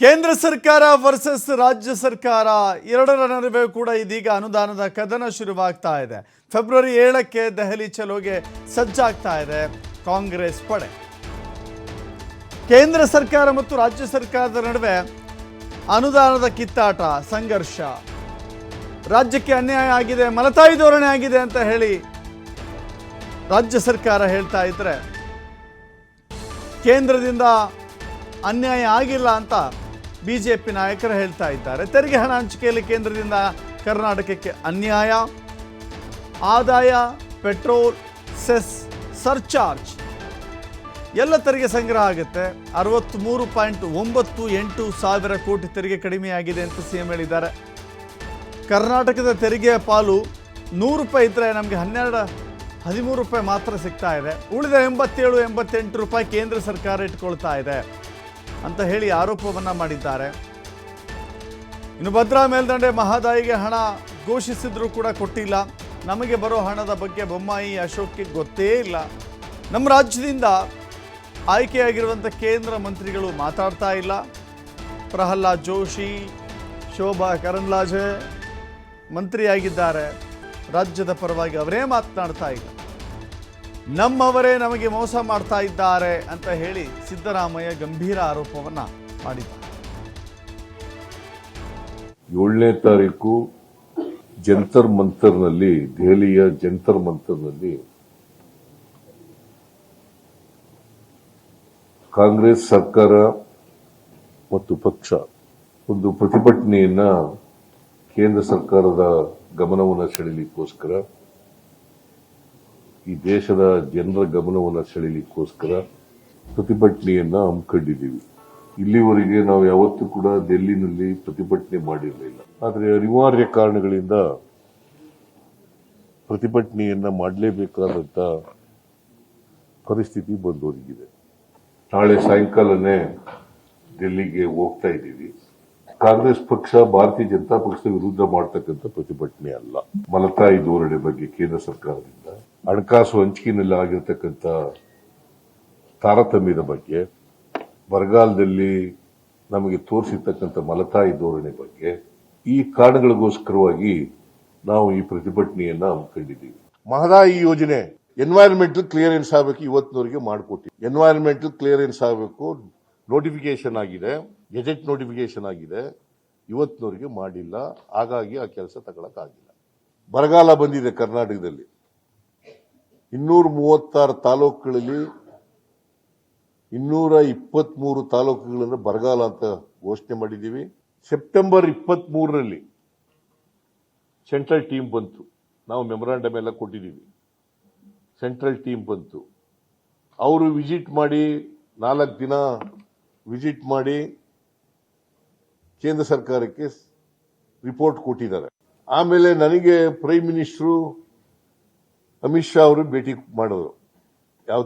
ಕೇಂದ್ರ ಸರ್ಕಾರ ವರ್ಸಸ್ ರಾಜ್ಯ ಸರ್ಕಾರ, ಎರಡರ ನಡುವೆ ಕೂಡ ಇದೀಗ ಅನುದಾನದ ಕದನ ಶುರುವಾಗ್ತಾ ಇದೆ. ಫೆಬ್ರವರಿ ಏಳಕ್ಕೆ ದೆಹಲಿ ಚಲೋಗೆ ಸಜ್ಜಾಗ್ತಾ ಇದೆ ಕಾಂಗ್ರೆಸ್ ಪಡೆ. ಕೇಂದ್ರ ಸರ್ಕಾರ ಮತ್ತು ರಾಜ್ಯ ಸರ್ಕಾರದ ನಡುವೆ ಅನುದಾನದ ಕಿತ್ತಾಟ, ಸಂಘರ್ಷ. ರಾಜ್ಯಕ್ಕೆ ಅನ್ಯಾಯ ಆಗಿದೆ, ಮಲತಾಯಿ ಧೋರಣೆ ಆಗಿದೆ ಅಂತ ಹೇಳಿ ರಾಜ್ಯ ಸರ್ಕಾರ ಹೇಳ್ತಾ ಇದ್ರೆ ಕೇಂದ್ರದಿಂದ ಅನ್ಯಾಯ ಆಗಿಲ್ಲ ಅಂತ ಬಿ ಜೆ ಪಿ ನಾಯಕರು ಹೇಳ್ತಾ ಇದ್ದಾರೆ. ತೆರಿಗೆ ಹಣ ಹಂಚಿಕೆಯಲ್ಲಿ ಕೇಂದ್ರದಿಂದ ಕರ್ನಾಟಕಕ್ಕೆ ಅನ್ಯಾಯ. ಆದಾಯ, ಪೆಟ್ರೋಲ್, ಸೆಸ್, ಸರ್ಚಾರ್ಜ್. ಎಲ್ಲ ತೆರಿಗೆ ಸಂಗ್ರಹ ಆಗುತ್ತೆ. ಅರವತ್ತ್ಮೂರು ಪಾಯಿಂಟ್ ಒಂಬತ್ತು ಎಂಟು ಸಾವಿರ ಕೋಟಿ ತೆರಿಗೆ ಕಡಿಮೆಯಾಗಿದೆ ಅಂತ ಸಿ ಎಂ ಹೇಳಿದ್ದಾರೆ. ಕರ್ನಾಟಕದ ತೆರಿಗೆಯ ಪಾಲು ನೂರು ರೂಪಾಯಿ ಇದ್ದರೆ ನಮಗೆ ಹನ್ನೆರಡು, ಹದಿಮೂರು ರೂಪಾಯಿ ಮಾತ್ರ ಸಿಗ್ತಾ ಇದೆ. ಉಳಿದ ಎಂಬತ್ತೇಳು, ಎಂಬತ್ತೆಂಟು ರೂಪಾಯಿ ಕೇಂದ್ರ ಸರ್ಕಾರ ಇಟ್ಕೊಳ್ತಾ ಇದೆ. ಅಂತ ಹೇಳಿ ಆರೋಪವನ್ನು ಮಾಡಿದ್ದಾರೆ. ಇನ್ನು ಭದ್ರಾ ಮೇಲ್ದಂಡೆ ಮಹದಾಯಿಗೆ ಹಣ ಘೋಷಿಸಿದ್ರೂ ಕೂಡ ಕೊಟ್ಟಿಲ್ಲ. ನಮಗೆ ಬರೋ ಹಣದ ಬಗ್ಗೆ ಬೊಮ್ಮಾಯಿ, ಅಶೋಕ್ಗೆ ಗೊತ್ತೇ ಇಲ್ಲ. ನಮ್ಮ ರಾಜ್ಯದಿಂದ ಆಯ್ಕೆಯಾಗಿರುವಂಥ ಕೇಂದ್ರ ಮಂತ್ರಿಗಳು ಮಾತಾಡ್ತಾ ಇಲ್ಲ. ಪ್ರಹ್ಲಾದ್ ಜೋಶಿ, ಶೋಭಾ ಕರಂದ್ಲಾಜೆ ಮಂತ್ರಿಯಾಗಿದ್ದಾರೆ. ರಾಜ್ಯದ ಪರವಾಗಿ ಅವರೇ ಮಾತನಾಡ್ತಾ ಇಲ್ಲ. ನಮ್ಮವರೇ ನಮಗೆ ಮೋಸ ಮಾಡ್ತಾ ಇದ್ದಾರೆ ಅಂತ ಹೇಳಿ ಸಿದ್ದರಾಮಯ್ಯ ಗಂಭೀರ ಆರೋಪವನ್ನ ಮಾಡಿದ್ದಾರೆ. ಏಳನೇ ತಾರೀಕು ಜಂತರ್ ಮಂತರ್ನಲ್ಲಿ, ದೆಹಲಿಯ ಜಂತರ್ ಮಂತರ್ನಲ್ಲಿ ಕಾಂಗ್ರೆಸ್ ಸರ್ಕಾರ ಮತ್ತು ಪಕ್ಷ ಒಂದು ಪ್ರತಿಭಟನೆಯನ್ನ ಕೇಂದ್ರ ಸರ್ಕಾರದ ಗಮನವನ್ನು ಸೆಳೆಯಲಿಕ್ಕೋಸ್ಕರ ಈ ದೇಶದ ಜನರ ಗಮನವನ್ನು ಸೆಳೆಯಲಿಕ್ಕೋಸ್ಕರ ಪ್ರತಿಭಟನೆಯನ್ನ ಹಮ್ಮಿಕೊಂಡಿದ್ದೀವಿ. ಇಲ್ಲಿವರೆಗೆ ನಾವು ಯಾವತ್ತೂ ಕೂಡ ಡೆಲ್ಲಿನಲ್ಲಿ ಪ್ರತಿಭಟನೆ ಮಾಡಿರಲಿಲ್ಲ. ಆದರೆ ಅನಿವಾರ್ಯ ಕಾರಣಗಳಿಂದ ಪ್ರತಿಭಟನೆಯನ್ನ ಮಾಡಲೇಬೇಕಾದಂತ ಪರಿಸ್ಥಿತಿ ಬಂದೊದಗಿದೆ. ನಾಳೆ ಸಾಯಂಕಾಲನೇ ಡೆಲ್ಲಿಗೆ ಹೋಗ್ತಾ ಇದ್ದೀವಿ. ಕಾಂಗ್ರೆಸ್ ಪಕ್ಷ ಭಾರತೀಯ ಜನತಾ ಪಕ್ಷದ ವಿರುದ್ಧ ಮಾಡ್ತಕ್ಕಂಥ ಪ್ರತಿಭಟನೆ ಅಲ್ಲ. ಮಲತಾಯಿ ಧೋರಣೆ ಬಗ್ಗೆ ಕೇಂದ್ರ ಸರ್ಕಾರದಿಂದ. ಹಣಕಾಸು ಹಂಚಿಕೆಯಲ್ಲಿ ಆಗಿರ್ತಕ್ಕಂಥ ತಾರತಮ್ಯದ ಬಗ್ಗೆ, ಬರಗಾಲದಲ್ಲಿ ನಮಗೆ ತೋರಿಸಿರ್ತಕ್ಕಂಥ ಮಲತಾಯಿ ಧೋರಣೆ ಬಗ್ಗೆ, ಈ ಕಾರಣಗಳಿಗೋಸ್ಕರವಾಗಿ ನಾವು ಈ ಪ್ರತಿಭಟನೆಯನ್ನ ಹಮ್ಮಿಕೊಂಡಿದ್ದೀವಿ ಮಹದಾಯಿ ಯೋಜನೆ ಎನ್ವೈರನ್ಮೆಂಟಲ್ ಕ್ಲಿಯರೆನ್ಸ್ ಆಗಬೇಕು ಇವತ್ತಿನವರೆಗೆ ಮಾಡಿಕೊಟ್ಟಿವಿ. ಎನ್ವೈರನ್ಮೆಂಟಲ್ ಕ್ಲಿಯರೆನ್ಸ್ ಆಗಬೇಕು ನೋಟಿಫಿಕೇಶನ್ ಆಗಿದೆ ಗೆಜೆಟ್ ನೋಟಿಫಿಕೇಶನ್ ಆಗಿದೆ, ಇವತ್ತಿನವರೆಗೆ ಮಾಡಿಲ್ಲ, ಹಾಗಾಗಿ ಆ ಕೆಲಸ ತಗೊಳಕ್ಕಾಗಿಲ್ಲ. ಬರಗಾಲ ಬಂದಿದೆ ಕರ್ನಾಟಕದಲ್ಲಿ. ಇನ್ನೂರ ಮೂವತ್ತಾರು ತಾಲೂಕುಗಳಲ್ಲಿ ಇನ್ನೂರ ಇಪ್ಪತ್ಮೂರು ತಾಲೂಕುಗಳನ್ನು ಬರಗಾಲ ಅಂತ ಘೋಷಣೆ ಮಾಡಿದ್ದೀವಿ. ಸೆಪ್ಟೆಂಬರ್ ಇಪ್ಪತ್ತ್ ಮೂರರಲ್ಲಿ ಸೆಂಟ್ರಲ್ ಟೀಮ್ ಬಂತು. ನಾವು ಮೆಮೊರಾಂಡಮ್ ಎಲ್ಲ ಕೊಟ್ಟಿದ್ದೀವಿ. ಸೆಂಟ್ರಲ್ ಟೀಮ್ ಬಂತು. ಅವರು ವಿಸಿಟ್ ಮಾಡಿ ನಾಲ್ಕು ದಿನ ವಿಸಿಟ್ ಮಾಡಿ ಕೇಂದ್ರ ಸರ್ಕಾರಕ್ಕೆ ರಿಪೋರ್ಟ್ ಕೊಟ್ಟಿದ್ದಾರೆ. ಆಮೇಲೆ ನನಗೆ ಪ್ರೈಮ್ ಮಿನಿಸ್ಟ್ರು ಅಮಿತ್ ಶಾ ಅವರು ಭೇಟಿ ಮಾಡಿದ್ರು ಯಾವ